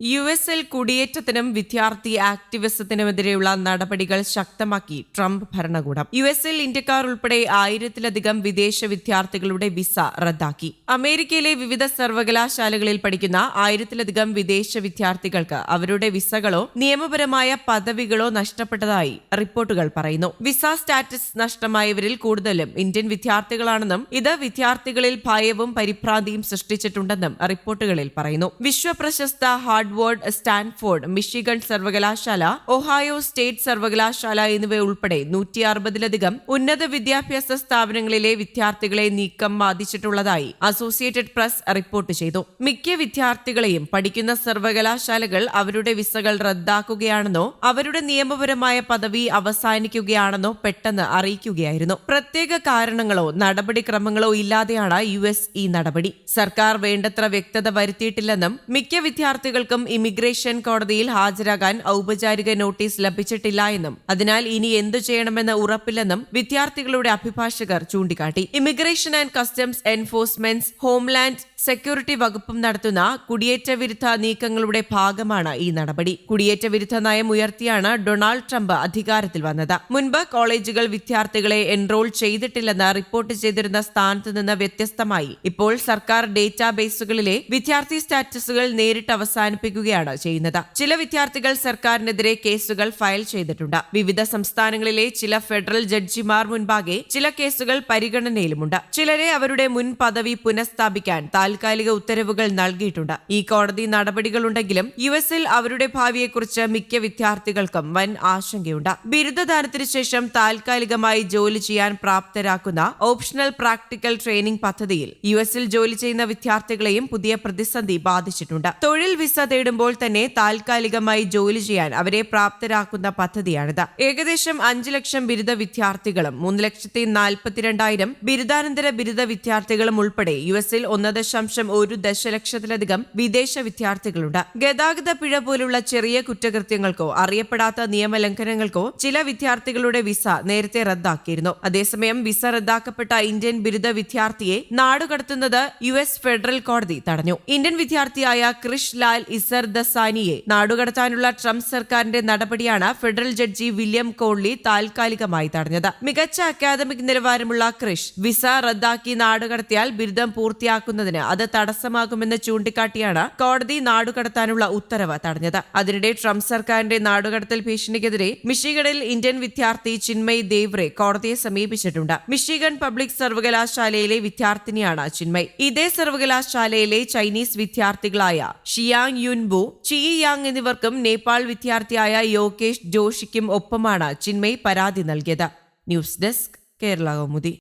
U S L കുടിയേറ്റത്തിനും വിദ്യാർത്ഥി ആക്ടിവിസത്തിനുമെതിരെയുള്ള നടപടികൾ ശക്തമാക്കി ട്രംപ് ഭരണകൂടം. യു എസ് എൽ ഇന്ത്യക്കാർ ഉൾപ്പെടെ ആയിരത്തിലധികം വിദേശ വിദ്യാർത്ഥികളുടെ വിസ റദ്ദാക്കി. അമേരിക്കയിലെ വിവിധ സർവകലാശാലകളിൽ പഠിക്കുന്ന ആയിരത്തിലധികം വിദേശ വിദ്യാർത്ഥികൾക്ക് അവരുടെ വിസകളോ നിയമപരമായ പദവികളോ നഷ്ടപ്പെട്ടതായി റിപ്പോർട്ടുകൾ പറയുന്നു. വിസ സ്റ്റാറ്റസ് നഷ്ടമായവരിൽ കൂടുതലും ഇന്ത്യൻ വിദ്യാർത്ഥികളാണെന്നും ഇത് വിദ്യാർത്ഥികളിൽ ഭയവും പരിഭ്രാന്തിയും സൃഷ്ടിച്ചിട്ടുണ്ടെന്നും റിപ്പോർട്ടുകളിൽ പറയുന്നു. വിശ്വപ്രശസ്ത ഹാർഡ്വേർഡ് സ്റ്റാൻഫോർഡ് മിഷിഗൺ സർവകലാശാല ഒഹായോ സ്റ്റേറ്റ് സർവകലാശാല എന്നിവ ഉൾപ്പെടെ നൂറ്റി അറുപതിലധികം ഉന്നത വിദ്യാഭ്യാസ സ്ഥാപനങ്ങളിലെ വിദ്യാർത്ഥികളെ നീക്കം ബാധിച്ചിട്ടുള്ളതായി അസോസിയേറ്റഡ് പ്രസ് റിപ്പോർട്ട് ചെയ്തു. മിക്ക വിദ്യാർത്ഥികളെയും പഠിക്കുന്ന സർവകലാശാലകൾ അവരുടെ വിസകൾ റദ്ദാക്കുകയാണെന്നോ അവരുടെ നിയമപരമായ പദവി അവസാനിക്കുകയാണെന്നോ പെട്ടെന്ന് അറിയിക്കുകയായിരുന്നു. പ്രത്യേക കാരണങ്ങളോ നടപടിക്രമങ്ങളോ ഇല്ലാതെയാണ് യു എസ് ഈ നടപടി. സർക്കാർ വേണ്ടത്ര വ്യക്തത വരുത്തിയിട്ടില്ലെന്നും മിക്ക വിദ്യാർത്ഥികൾക്കും ഇമിഗ്രേഷൻ കോടതിയിൽ ഹാജരാകാൻ ഔപചാരിക നോട്ടീസ് ലഭിച്ചിട്ടില്ല എന്നും അതിനാൽ ഇനി എന്തു ചെയ്യണമെന്ന് ഉറപ്പില്ലെന്നും വിദ്യാർത്ഥികളുടെ അഭിഭാഷകർ ചൂണ്ടിക്കാട്ടി. Immigration and customs enforcement homeland security വകുപ്പും നടത്തുന്ന കുടിയേറ്റ വിരുദ്ധ നീക്കങ്ങളുടെ ഭാഗമാണ് ഈ നടപടി. കുടിയേറ്റ വിരുദ്ധ നയം ഉയർത്തിയാണ് ഡൊണാൾഡ് ട്രംപ് അധികാരത്തിൽ വന്നത്. മുൻപ് കോളേജുകൾ വിദ്യാർത്ഥികളെ എൻറോൾ ചെയ്തിട്ടില്ലെന്ന് റിപ്പോർട്ട് ചെയ്തിരുന്ന സ്ഥാനത്ത് നിന്ന് വ്യത്യസ്തമായി. ഇപ്പോൾ സർക്കാർ ഡേറ്റാബേസുകളിലെ വിദ്യാർത്ഥി സ്റ്റാറ്റസുകൾ നേരിട്ട് അവസാനിപ്പിക്കുകയാണ് ചെയ്യുന്നത്. ചില വിദ്യാർത്ഥികൾ സർക്കാരിനെതിരെ കേസുകൾ ഫയൽ ചെയ്തിട്ടുണ്ട്. വിവിധ സംസ്ഥാനങ്ങളിലെ ചില ഫെഡറൽ ജഡ്ജിമാർ മുൻപാകെ ചില കേസുകൾ പരിഗണനയിലുമുണ്ട്. ചിലരെ അവരുടെ മുൻ പദവി പുനഃസ്ഥാപിക്കാൻ താൽക്കാലിക ഉത്തരവുകൾ നൽകിയിട്ടുണ്ട്. ഈ കോടതി നടപടികളുണ്ടെങ്കിലും യു എസിൽ അവരുടെ ഭാവിയെക്കുറിച്ച് മിക്ക വിദ്യാർത്ഥികൾക്കും വൻ ആശങ്കയുണ്ട്. ബിരുദദാനത്തിന് ശേഷം താൽക്കാലികമായി ജോലി ചെയ്യാൻ പ്രാപ്തരാക്കുന്ന ഓപ്ഷണൽ പ്രാക്ടിക്കൽ ട്രെയിനിംഗ് പദ്ധതിയിൽ യു എസിൽ ജോലി ചെയ്യുന്ന വിദ്യാർത്ഥികളെയും പുതിയ പ്രതിസന്ധി ബാധിച്ചിട്ടുണ്ട്. തൊഴിൽ വിസ തേടുമ്പോൾ തന്നെ താൽക്കാലികമായി ജോലി ചെയ്യാൻ അവരെ പ്രാപ്തരാക്കുന്ന പദ്ധതിയാണിത്. ഏകദേശം അഞ്ച് ലക്ഷം ബിരുദ വിദ്യാർത്ഥികളും മൂന്ന് ലക്ഷത്തി നാൽപ്പത്തിരണ്ടായിരം ബിരുദാനന്തര ബിരുദ വിദ്യാർത്ഥികളും ഉൾപ്പെടെ യു എസിൽ ഒന്ന് ദശാംശം ഒരു ദശലക്ഷത്തിലധികം വിദേശ വിദ്യാർത്ഥികളുണ്ട്. ഗതാഗത പിഴ പോലുള്ള ചെറിയ കുറ്റകൃത്യങ്ങൾക്കോ അറിയപ്പെടാത്ത നിയമലംഘനങ്ങൾക്കോ ചില വിദ്യാർത്ഥികളുടെ വിസ നേരത്തെ റദ്ദാക്കിയിരുന്നു. അതേസമയം വിസ റദ്ദാക്കപ്പെട്ട ഇന്ത്യൻ ബിരുദ വിദ്യാർത്ഥിയെ നാടുകടത്തുന്നത് യു എസ് ഫെഡറൽ കോടതി തടഞ്ഞു. ഇന്ത്യൻ വിദ്യാർത്ഥിയായ ക്രിഷ് ലാൽ ഇസർ ദസാനിയെ നാടുകടത്താനുള്ള ട്രംപ് സർക്കാരിന്റെ നടപടിയാണ് ഫെഡറൽ ജഡ്ജി വില്യം കോൺലി താൽക്കാലികമായി തടഞ്ഞത്. മികച്ച അക്കാദമിക് നിലവാരമുള്ള ക്രിഷ് വിസ റദ്ദാക്കി നാടുകടത്തിയാൽ ബിരുദം പൂർത്തിയാക്കുന്നതിന് അത് തടസ്സമാകുമെന്ന് ചൂണ്ടിക്കാട്ടിയാണ് കോടതി നാടുകടത്താനുള്ള ഉത്തരവ് തടഞ്ഞത്. അതിനിടെ ട്രംപ് സർക്കാരിന്റെ നാടുകടത്തൽ ഭീഷണിക്കെതിരെ മിഷിഗണിൽ ഇന്ത്യൻ വിദ്യാർത്ഥി ചിന്മയ് ദേവ്രെ കോടതിയെ സമീപിച്ചിട്ടുണ്ട്. മിഷിഗൺ പബ്ലിക് സർവകലാശാലയിലെ വിദ്യാർത്ഥിനിയാണ് ചിന്മയ്. ഇതേ സർവകലാശാലയിലെ ചൈനീസ് വിദ്യാർത്ഥികളായ ഷിയാങ് യുൻബു ചി യാങ് എന്നിവർക്കും നേപ്പാൾ വിദ്യാർത്ഥിയായ യോഗേഷ് ജോഷിക്കും ഒപ്പമാണ് ചിന്മയ് പരാതി നൽകിയത്. News desk Kerala Kaumudi.